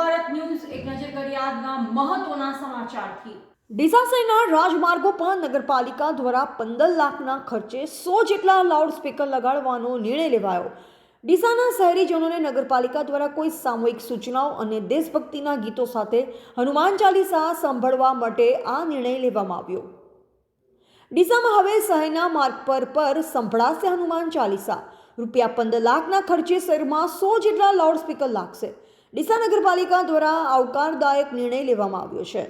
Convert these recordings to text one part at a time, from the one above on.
Bharat news એક નજર કરી આજના મહત્વના સમાચારથી. ડીસાસઈના રાજમાર્ગો પર નગરપાલિકા દ્વારા પંદર લાખના ખર્ચે સો જેટલા લાઉડસ્પીકર લગાડવાનો નિર્ણય લેવાયો. ડીસાના શહેરીજનોને નગરપાલિકા દ્વારા કોઈ સામૂહિક સૂચનાઓ અને દેશભક્તિના ગીતો સાથે હનુમાન ચાલીસા સાંભળવા માટે આ નિર્ણય લેવામાં આવ્યો. ડીસામાં હવે શહેરના માર્ગ પર પર સંભળાશે હનુમાન ચાલીસા. રૂપિયા પંદર લાખના ખર્ચે શહેરમાં સો જેટલા લાઉડસ્પીકર લાગશે. ડીસા નગરપાલિકા દ્વારા આવકારદાયક નિર્ણય લેવામાં આવ્યો છે.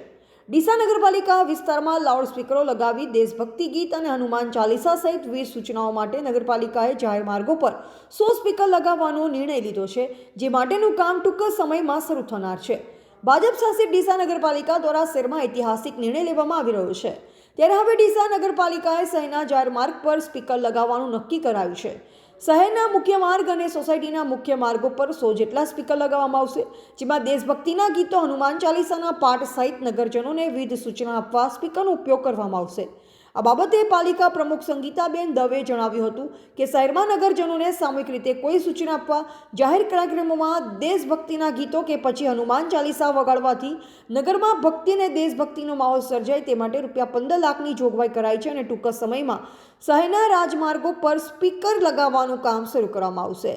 ડીસા નગરપાલિકા વિસ્તારમાં લાઉડ સ્પીકરો લગાવી દેશભક્તિ ગીત અને હનુમાન ચાલીસા સહિત વીર સૂચનાઓ માટે નગરપાલિકાએ જાહેર માર્ગો પર સો સ્પીકર લગાવવાનો નિર્ણય લીધો છે, જે માટેનું કામ ટૂંક સમયમાં શરૂ થનાર છે. ભાજપ શાસિત ડીસા નગરપાલિકા દ્વારા શહેરમાં ઐતિહાસિક નિર્ણય લેવામાં આવી રહ્યો છે. ત્યારે હવે ડીસા નગરપાલિકાએ શહેરના જાહેર માર્ગ પર સ્પીકર લગાવવાનું નક્કી કરાયું છે. શહેરના મુખ્ય માર્ગ અને સોસાયટીના મુખ્ય માર્ગો પર સો જેટલા સ્પીકર લગાવવામાં આવશે, જેમાં દેશભક્તિના ગીતો, હનુમાન ચાલીસાના પાઠ સહિત નગરજનોને વિવિધ સૂચના આપવા સ્પીકરનો ઉપયોગ કરવામાં આવશે. આ બાબતે પાલિકા પ્રમુખ સંગીતાબેન દવે જણાવ્યું હતું કે શહેરમાં નગરજનોને સામૂહિક રીતે કોઈ સૂચના આપવા જાહેર કાર્યક્રમોમાં દેશભક્તિના ગીતો કે પછી હનુમાન ચાલીસા વગાડવાથી નગરમાં ભક્તિ અને દેશભક્તિનો માહોલ સર્જાય તે માટે રૂપિયા પંદર લાખની જોગવાઈ કરાઈ છે અને ટૂંક સમયમાં શહેરના રાજમાર્ગો પર સ્પીકર લગાવવાનું કામ શરૂ કરવામાં આવશે.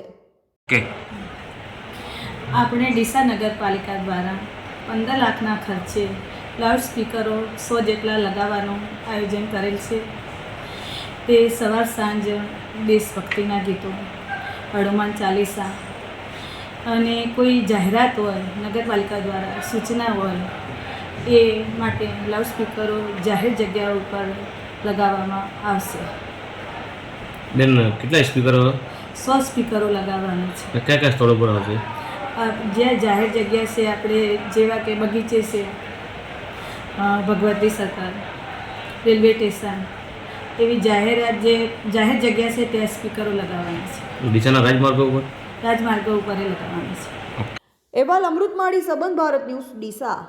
આપણે ડીસા નગરપાલિકા દ્વારા પંદર લાખના ખર્ચે લાઉડ સ્પીકરો સો જેટલા લગાવવાનું આયોજન કરેલ છે. તે સવાર સાંજ દેશભક્તિના ગીતો હનુમાન ચાલીસા અને કોઈ જાહેરાત હોય નગરપાલિકા દ્વારા સૂચના હોય એ માટે લાઉડ સ્પીકરો જાહેર જગ્યા ઉપર લગાવવામાં આવશે. બેન કેટલા સ્પીકરો? સો સ્પીકરો લગાવવાના છે. કયા કયા સ્થળો પર આવશે જ્યાં જાહેર જગ્યા છે આપણે જેવા કે બગીચે છે ભગવતી સર્કલ રેલવે સ્ટેશન એવી જાહેરાત જે જાહેર જગ્યા છે ત્યાં સ્પીકરો લગાવવાના છે. ડીસાના રાજમાર્ગો ઉપર? રાજમાર્ગો ઉપર લગાવવાના છે. એવા અમૃતમાળી સંબંધ ભારત ન્યૂઝ ડીસા.